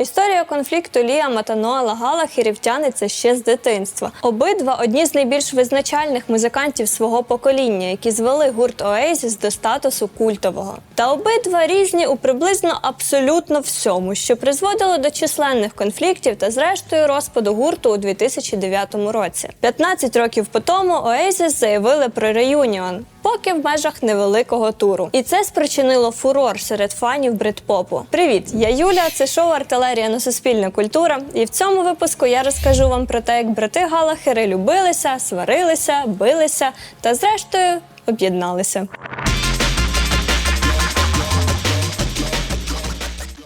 Історія конфлікту Ліама та Ноела Галахерів тянеться ще з дитинства. Обидва одні з найбільш визначальних музикантів свого покоління, які звели гурт Oasis до статусу культового. Та обидва різні у приблизно абсолютно всьому, що призводило до численних конфліктів та зрештою розпаду гурту у 2009 році. 15 років по тому Oasis заявили про реюніон. Поки в межах невеликого туру, і це спричинило фурор серед фанів брит-попу. Привіт, я Юля. Це шоу Артилерія на Суспільна культура. І в цьому випуску я розкажу вам про те, як брати Галахери любилися, сварилися, билися та, зрештою, об'єдналися.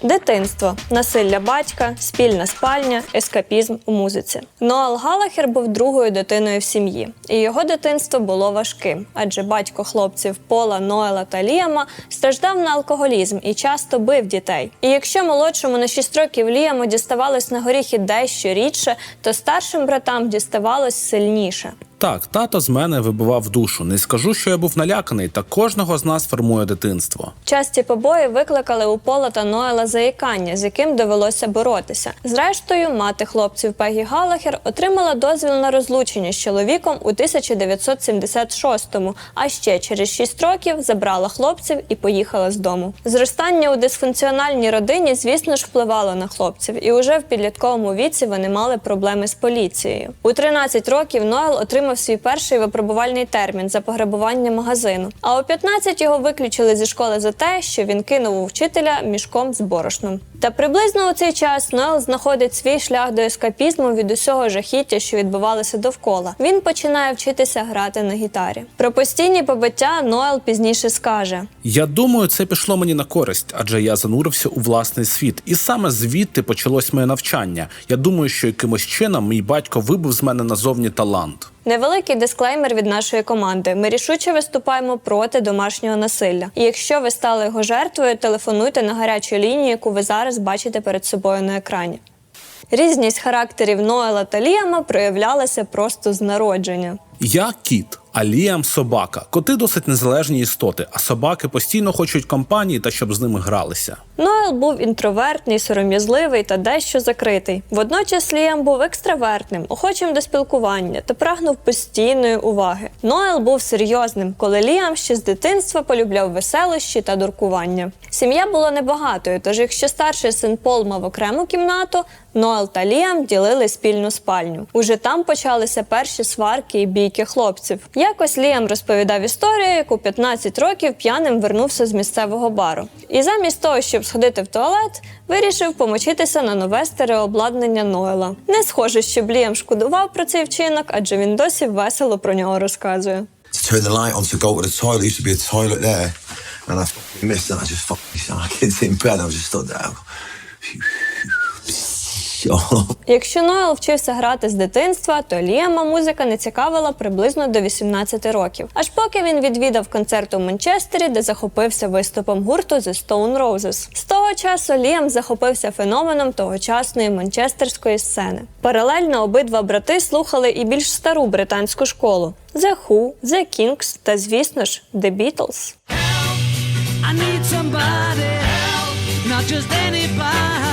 Дитинство, насилля батька, спільна спальня, ескапізм у музиці. Ноел Галахер був другою дитиною в сім'ї, і його дитинство було важким, адже батько хлопців Пола, Ноела та Ліама страждав на алкоголізм і часто бив дітей. І якщо молодшому на 6 років Ліаму діставалось на горіхи дещо рідше, то старшим братам діставалось сильніше. Так, тато з мене вибивав душу. Не скажу, що я був наляканий, та кожного з нас формує дитинство. Часті побої викликали у Пола та Ноела заїкання, з яким довелося боротися. Зрештою, мати хлопців Пегі Галахер отримала дозвіл на розлучення з чоловіком у 1976-му, а ще через 6 років забрала хлопців і поїхала з дому. Зростання у дисфункціональній родині, звісно ж, впливало на хлопців, і уже в підлітковому віці вони мали проблеми з поліцією. У 13 років Ноел отримав свій перший випробувальний термін за пограбування магазину. А у 15 його виключили зі школи за те, що він кинув у вчителя мішком з борошном. Та приблизно у цей час Ноел знаходить свій шлях до ескапізму від усього жахіття, що відбувалося довкола. Він починає вчитися грати на гітарі. Про постійні побиття Ноел пізніше скаже: Я думаю, це пішло мені на користь, адже я занурився у власний світ, і саме звідти почалось моє навчання. Я думаю, що якимось чином мій батько вибив з мене назовні талант. Невеликий дисклеймер від нашої команди. Ми рішуче виступаємо проти домашнього насилля. І якщо ви стали його жертвою, телефонуйте на гарячу лінію, яку ви зараз бачите перед собою на екрані. Різність характерів Ноела та Ліама проявлялася просто з народження. Я кіт, а Ліам собака. Коти досить незалежні істоти, а собаки постійно хочуть компанії та щоб з ними гралися. Ноел був інтровертний, сором'язливий та дещо закритий. Водночас Ліам був екстравертним, охочим до спілкування та прагнув постійної уваги. Ноел був серйозним, коли Ліам ще з дитинства полюбляв веселощі та дуркування. Сім'я була небагатою, тож якщо старший син Пол мав окрему кімнату, Ноел та Ліам ділили спільну спальню. Уже там почалися перші сварки і бійки хлопців. Якось Ліам розповідав історію, як у 15 років п'яним вернувся з місцевого бару. І замість того, щоб сходити в туалет, вирішив помочитися на нове стереообладнання Ноела. Не схоже, щоб Ліам шкодував про цей вчинок, адже він досі весело про нього розказує. turn the. And I missed it. I just fucking my kids in bed. I was just stood there. Якщо Ноел вчився грати з дитинства, то Ліама музика не цікавила приблизно до 18 років, аж поки він відвідав концерт у Манчестері, де захопився виступом гурту The Stone Roses. З того часу Ліам захопився феноменом тогочасної манчестерської сцени. Паралельно обидва брати слухали і більш стару британську школу The Who, The Kings та, звісно ж, The Beatles. I need somebody help, not just anybody.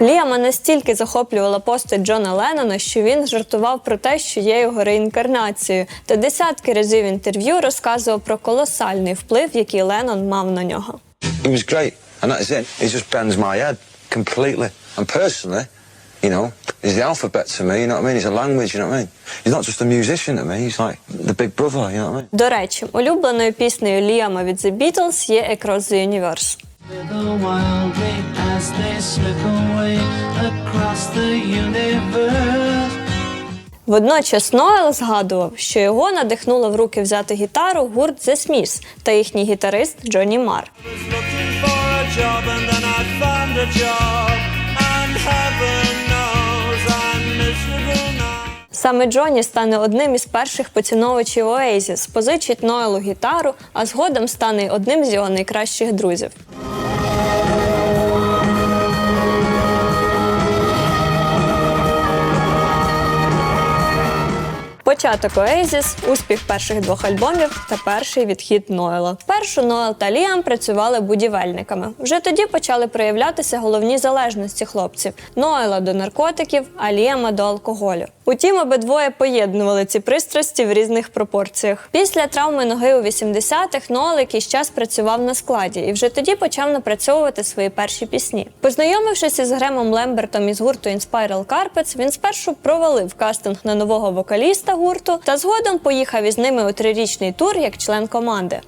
Ліама настільки захоплювала постать Джона Леннона, що він жартував про те, що є його реінкарнацією, та десятки разів інтерв'ю розказував про колосальний вплив, який Леннон мав на нього. He was great, and that's it. He just bends my head completely. And personally, you know, he's the alphabet to me, you know what I mean? He's a language, you know what I mean? He's not just a musician to me, he's like the big brother, you know what I mean? До речі, улюбленою піснею Ліама від The Beatles є Across the Universe. The wild as they slip away across the universe. Водночас Ноел згадував, що його надихнуло в руки взяти гітару гурт The Smiths та їхній гітарист Джонні Мар. Саме Джонні стане одним із перших поціновувачів Oasis, позичить Ноелу гітару, а згодом стане одним з його найкращих друзів. Початок Oasis, успіх перших двох альбомів та перший відхід Ноела. Першу Ноел та Ліам працювали будівельниками. Вже тоді почали проявлятися головні залежності хлопців: Ноела до наркотиків, а Ліама до алкоголю. Утім, обидвоє поєднували ці пристрасті в різних пропорціях. Після травми ноги у 80-х Ноел якийсь час працював на складі і вже тоді почав напрацьовувати свої перші пісні. Познайомившись із Гремом Лембертом із гурту Inspiral Carpets, він спершу провалив кастинг на нового вокаліста гурту та згодом поїхав із ними у трирічний тур як член команди.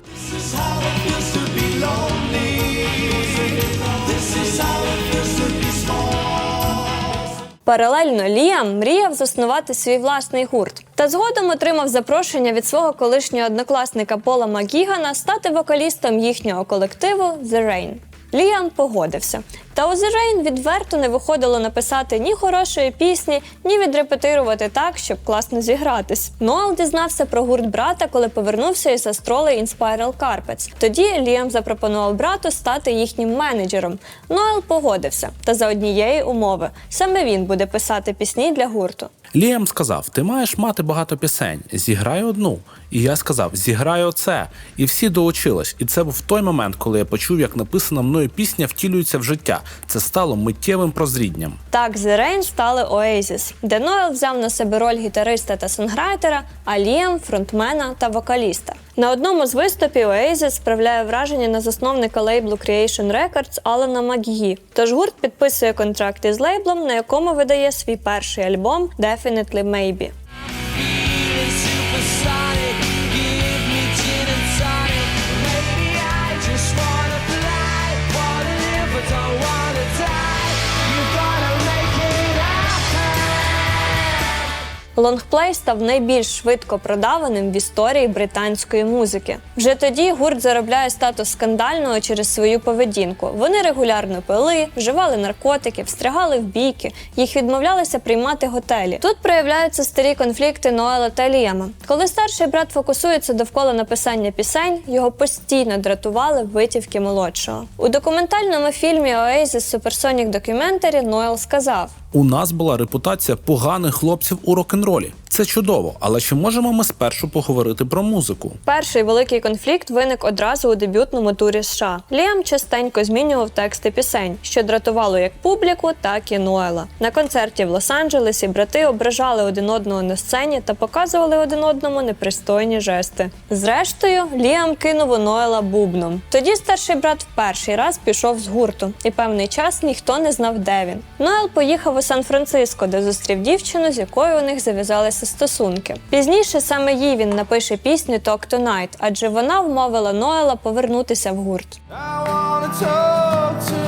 Паралельно Ліам мріяв заснувати свій власний гурт та згодом отримав запрошення від свого колишнього однокласника Пола Макігана стати вокалістом їхнього колективу The Rain. Ліам погодився. Та у Rain відверто не виходило написати ні хорошої пісні, ні відрепетирувати так, щоб класно зігратись. Ноел дізнався про гурт брата, коли повернувся із гастролей Inspiral Carpets. Тоді Ліам запропонував брату стати їхнім менеджером. Ноел погодився, та за однієї умови саме він буде писати пісні для гурту. Ліам сказав: Ти маєш мати багато пісень, зіграй одну. І я сказав: зіграй оце. І всі доучились. І це був той момент, коли я почув, як написана мною пісня втілюється в життя. Це стало миттєвим прозрідням. Так, The Rain стали Oasis, де Ноел взяв на себе роль гітариста та сонграйтера, а Ліам фронтмена та вокаліста. На одному з виступів Oasis справляє враження на засновника лейблу Creation Records Алана Макгі. Тож гурт підписує контракт із лейблом, на якому видає свій перший альбом Definitely Maybe. Лонгплей став найбільш швидко продаваним в історії британської музики. Вже тоді гурт заробляє статус скандального через свою поведінку. Вони регулярно пили, вживали наркотики, встрягали в бійки, їх відмовлялися приймати готелі. Тут проявляються старі конфлікти Ноела та Ліама. Коли старший брат фокусується довкола написання пісень, його постійно дратували витівки молодшого. У документальному фільмі Oasis Supersonic Documentary Ноел сказав. У нас була репутація поганих хлопців у рок-н-ролі. Це чудово, але чи можемо ми спершу поговорити про музику? Перший великий конфлікт виник одразу у дебютному турі США. Ліам частенько змінював тексти пісень, що дратувало як публіку, так і Ноела. На концерті в Лос-Анджелесі брати ображали один одного на сцені та показували один одному непристойні жести. Зрештою, Ліам кинув у Ноела бубном. Тоді старший брат в перший раз пішов з гурту, і певний час ніхто не знав, де він. Ноел поїхав у Сан-Франциско, де зустрів дівчину, з якою у них зав'язалися стосунки. Пізніше саме їй він напише пісню «Talk Tonight», адже вона вмовила Ноела повернутися в гурт. I wanna talk tonight.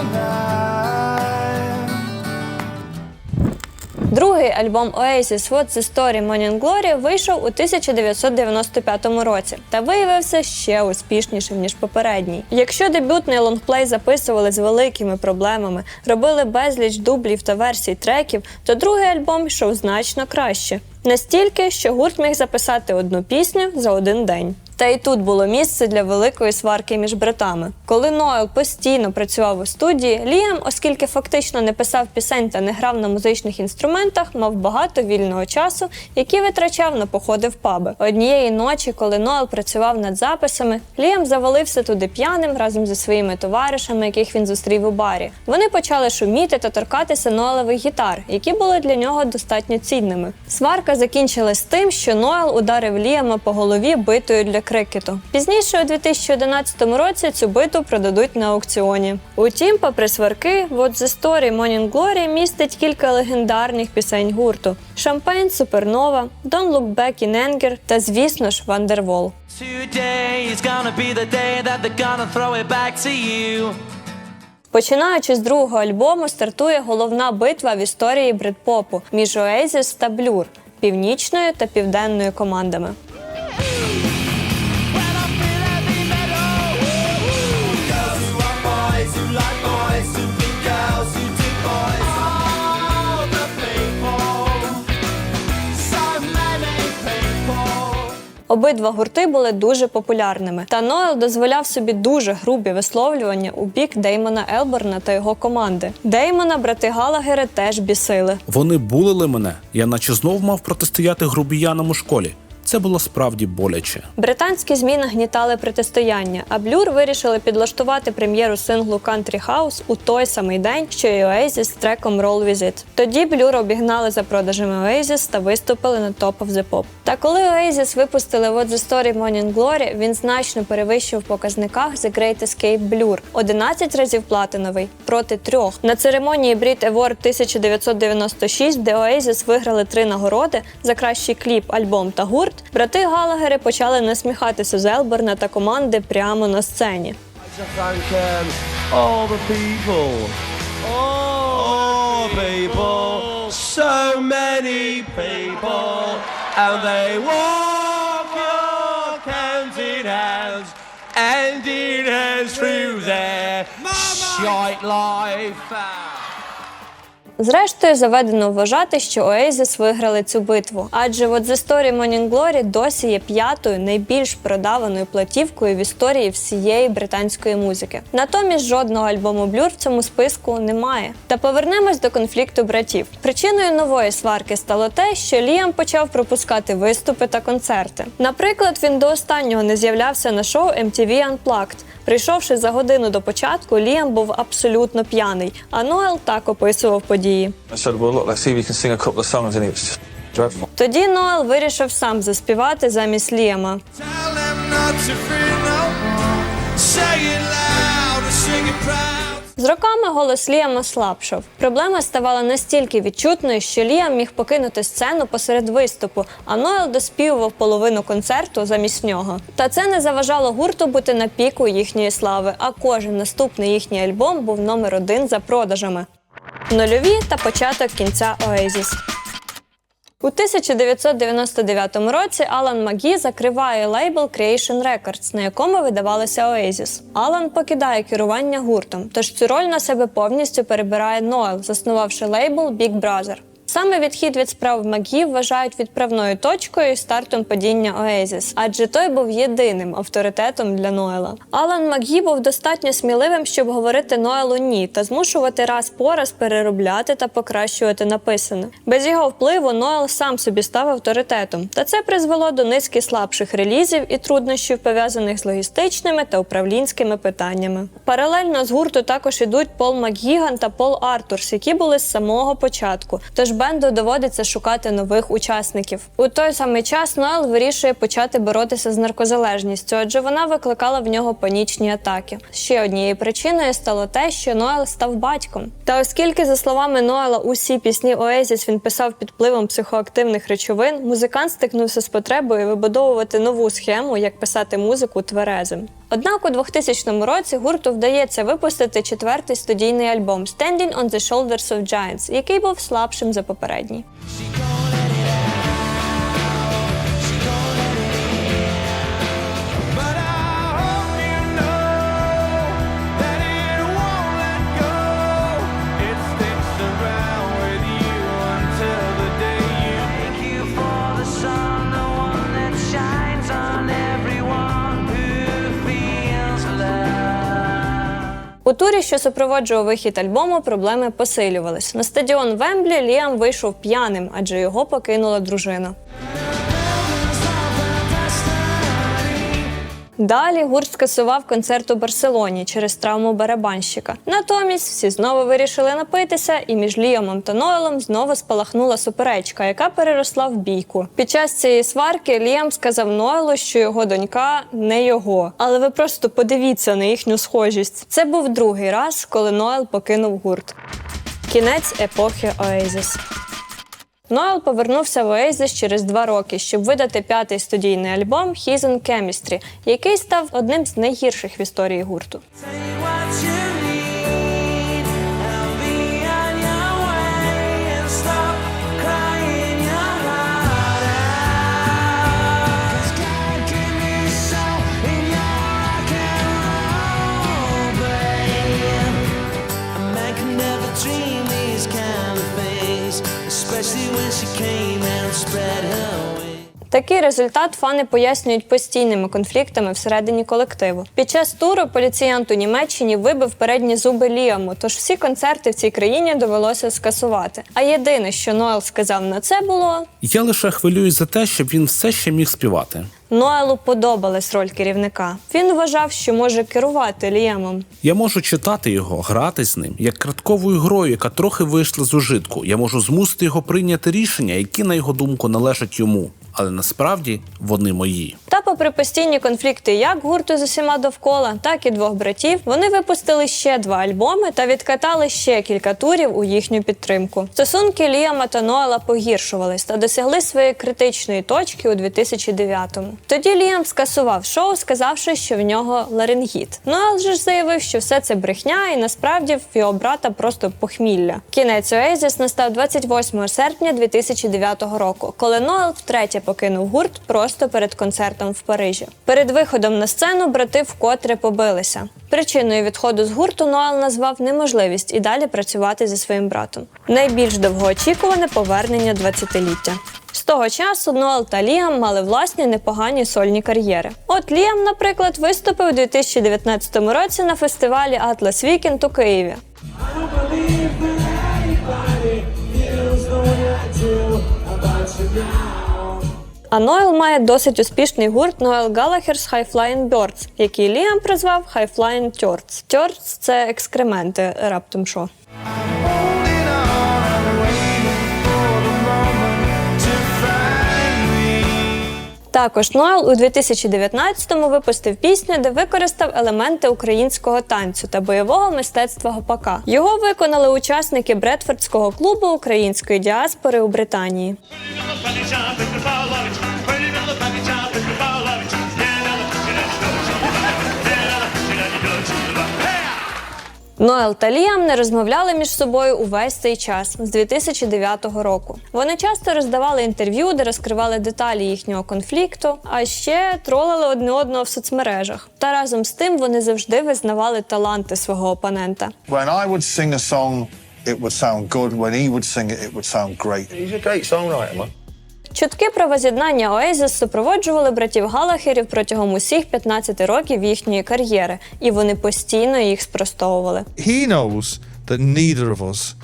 Другий альбом Oasis What's the Story Morning Glory вийшов у 1995 році та виявився ще успішнішим ніж попередній. Якщо дебютний лонгплей записували з великими проблемами, робили безліч дублів та версій треків, то другий альбом йшов значно краще. Настільки, що гурт міг записати одну пісню за один день. Та й тут було місце для великої сварки між братами. Коли Ноел постійно працював у студії, Ліам, оскільки фактично не писав пісень та не грав на музичних інструментах, мав багато вільного часу, який витрачав на походи в паби. Однієї ночі, коли Ноел працював над записами, Ліам завалився туди п'яним разом зі своїми товаришами, яких він зустрів у барі. Вони почали шуміти та торкатися Ноелевих гітар, які були для нього достатньо цінними. Сварка закінчилась тим, що Ноел ударив Ліама по голові битою для крикету. Пізніше, у 2011 році, цю биту продадуть на аукціоні. Утім, попри сварки, What's the Story Morning Glory містить кілька легендарних пісень гурту: Шампейн, Супернова, Don't Look Back in Anger та, звісно ж, you. Починаючи з другого альбому, стартує головна битва в історії брит-попу між Oasis та Blur, північною та південною командами. Обидва гурти були дуже популярними. Та Ноел дозволяв собі дуже грубі висловлювання у бік Деймона Елборна та його команди. Деймона брати Галагери теж бісили. Вони булили мене, я наче знов мав протистояти грубіянам у школі. Це було справді боляче. Британські змі нагнітали протистояння, а Блюр вирішили підлаштувати прем'єру синглу Country House у той самий день, що й Oasis з треком Roll With It. Тоді Блюр обігнали за продажами Oasis та виступили на Top of the Pop. Та коли Oasis випустили What the Story Morning Glory, він значно перевищив в показниках The Great Escape Blur – 11 разів платиновий проти трьох. На церемонії Brit Award 1996, де Oasis виграли три нагороди за кращий кліп, альбом та гурт, брати Галагери почали насміхатися з Елберна та команди прямо на сцені. to thank um, all the people. All people. So many people. And they walk your counting hands and in hands through their shite life. Зрештою, заведено вважати, що Oasis виграли цю битву, адже от The Story Morning Glory досі є п'ятою найбільш продаваною платівкою в історії всієї британської музики. Натомість жодного альбому Blur в цьому списку немає. Та повернемось до конфлікту братів. Причиною нової сварки стало те, що Ліам почав пропускати виступи та концерти. Наприклад, він до останнього не з'являвся на шоу MTV Unplugged. Прийшовши за годину до початку, Ліам був абсолютно п'яний, а Ноел так описував події. I said, well, look, let's see if you can sing a couple of songs, and it was just dreadful. Тоді Ноел вирішив сам заспівати замість Ліама. З роками голос Ліама слабшав. Проблема ставала настільки відчутною, що Ліам міг покинути сцену посеред виступу, а Ноел доспівував половину концерту замість нього. Та це не заважало гурту бути на піку їхньої слави, а кожен наступний їхній альбом був номер один за продажами. Нульові та початок кінця Oasis. У 1999 році Алан Магі закриває лейбл Creation Records, на якому видавалося Oasis. Алан покидає керування гуртом, тож цю роль на себе повністю перебирає Ноел, заснувавши лейбл Big Brother. Саме відхід від справ Магі вважають відправною точкою і стартом падіння Oasis, адже той був єдиним авторитетом для Ноела. Алан Магі був достатньо сміливим, щоб говорити Ноелу ні та змушувати раз по раз переробляти та покращувати написане. Без його впливу Ноел сам собі став авторитетом, та це призвело до низки слабших релізів і труднощів, пов'язаних з логістичними та управлінськими питаннями. Паралельно з гурту також ідуть Пол Макгіган та Пол Артурс, які були з самого початку. Тож бенду доводиться шукати нових учасників. У той самий час Ноел вирішує почати боротися з наркозалежністю, адже вона викликала в нього панічні атаки. Ще однією причиною стало те, що Ноел став батьком. Та оскільки, за словами Ноела, усі пісні Оезіс він писав під впливом психоактивних речовин, музикант стикнувся з потребою вибудовувати нову схему, як писати музику тверезим. Однак у 2000 році гурту вдається випустити четвертий студійний альбом Standing on the Shoulders of Giants, який був слабшим за попередній. Турі, що супроводжував вихід альбому, проблеми посилювались. На стадіон Вемблі Ліам вийшов п'яним, адже його покинула дружина. Далі гурт скасував концерт у Барселоні через травму барабанщика. Натомість всі знову вирішили напитися, і між Ліамом та Ноелом знову спалахнула суперечка, яка переросла в бійку. Під час цієї сварки Ліам сказав Ноелу, що його донька не його. Але ви просто подивіться на їхню схожість. Це був другий раз, коли Ноел покинув гурт. Кінець епохи Oasis. Ноел повернувся в Oasis через два роки, щоб видати п'ятий студійний альбом He's in Chemistry, який став одним з найгірших в історії гурту. Такий результат фани пояснюють постійними конфліктами всередині колективу. Під час туру поліціянт у Німеччині вибив передні зуби Ліаму, тож всі концерти в цій країні довелося скасувати. А єдине, що Ноел сказав на це було Я лише хвилююсь за те, щоб він все ще міг співати. Ноелу подобалась роль керівника. Він вважав, що може керувати Ліамом. Я можу читати його, грати з ним, як картковою грою, яка трохи вийшла з ужитку. Я можу змусити його прийняти рішення, які, на його думку, належать йому. Але насправді вони мої. Та, попри постійні конфлікти як гурту з усіма довкола, так і двох братів, вони випустили ще два альбоми та відкатали ще кілька турів у їхню підтримку. Стосунки Ліама та Ноела погіршувались та досягли своєї критичної точки у 2009-му. Тоді Ліам скасував шоу, сказавши, що в нього ларингіт. Ноел же ж заявив, що все це брехня, і насправді в його брата просто похмілля. Кінець Oasis настав 28 серпня 2009 року, коли Ноел втретє покинув гурт просто перед концертом в Парижі. Перед виходом на сцену брати вкотре побилися. Причиною відходу з гурту Ноел назвав неможливість і далі працювати зі своїм братом. Найбільш довгоочікуване повернення 20-ліття. З того часу Ноел та Ліам мали власні непогані сольні кар'єри. От Ліам, наприклад, виступив у 2019 році на фестивалі Atlas Weekend у Києві. А Ноел має досить успішний гурт Noel Gallagher's High Flying Birds, який Ліам призвав High Flying Turds. Turds – це екскременти, раптом що. Також Ноел у 2019-му випустив пісню, де використав елементи українського танцю та бойового мистецтва гопака. Його виконали учасники Бредфордського клубу української діаспори у Британії. Ноел та Ліам не розмовляли між собою увесь цей час з 2009 року. Вони часто роздавали інтерв'ю, де розкривали деталі їхнього конфлікту, а ще тролили одне одного в соцмережах. Та разом з тим вони завжди визнавали таланти свого опонента. When I would sing a song, it would sound good. When he would sing it, it would sound great. He's a great songwriter, man. Чутки про воз'єднання Oasis супроводжували братів Галахерів протягом усіх 15 років їхньої кар'єри, і вони постійно їх спростовували. He knows that neither of us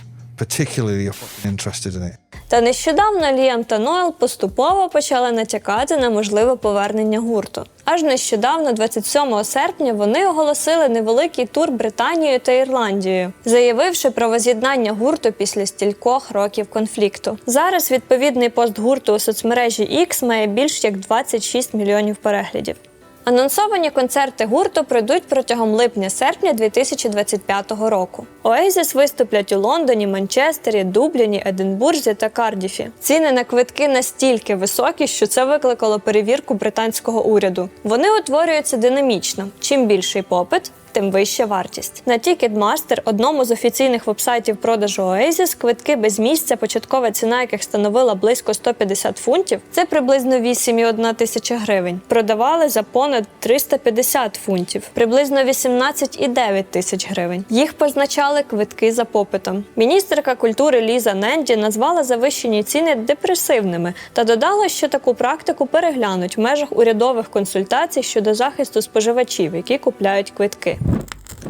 particularly interested in it. Та нещодавно Ліам та Ноел поступово почали натякати на можливе повернення гурту. Аж нещодавно, 27 серпня, вони оголосили невеликий тур Британією та Ірландією, заявивши про воз'єднання гурту після стількох років конфлікту. Зараз відповідний пост гурту у соцмережі X має більш як 26 мільйонів переглядів. Анонсовані концерти гурту пройдуть протягом липня-серпня 2025 року. Oasis виступлять у Лондоні, Манчестері, Дубліні, Единбурзі та Кардіфі. Ціни на квитки настільки високі, що це викликало перевірку британського уряду. Вони утворюються динамічно. Чим більший попит, тим вища вартість. На Ticketmaster, одному з офіційних вебсайтів продажу Oasis, квитки без місця, початкова ціна яких становила близько 150 фунтів, це приблизно 8,1 тисяча гривень. Продавали за понад 350 фунтів, приблизно 18,9 тисяч гривень. Їх позначали квитки за попитом. Міністерка культури Ліза Ненді назвала завищені ціни депресивними та додала, що таку практику переглянуть в межах урядових консультацій щодо захисту споживачів, які купляють квитки.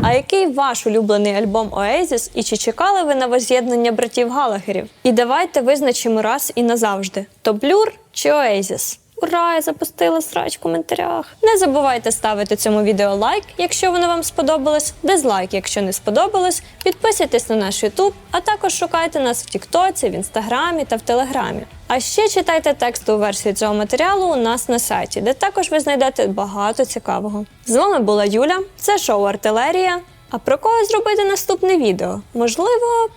А який ваш улюблений альбом Oasis і чи чекали ви на воз'єднання братів Галагерів? І давайте визначимо раз і назавжди: то Blur чи Oasis? Ура, я запустила срач в коментарях. Не забувайте ставити цьому відео лайк, якщо воно вам сподобалось, дизлайк, якщо не сподобалось. Підписуйтесь на наш YouTube, а також шукайте нас в Тіктоці, в Інстаграмі та в Телеграмі. А ще читайте текстову версію цього матеріалу у нас на сайті, де також ви знайдете багато цікавого. З вами була Юля, це шоу Артилерія. А про кого зробити наступне відео? Можливо,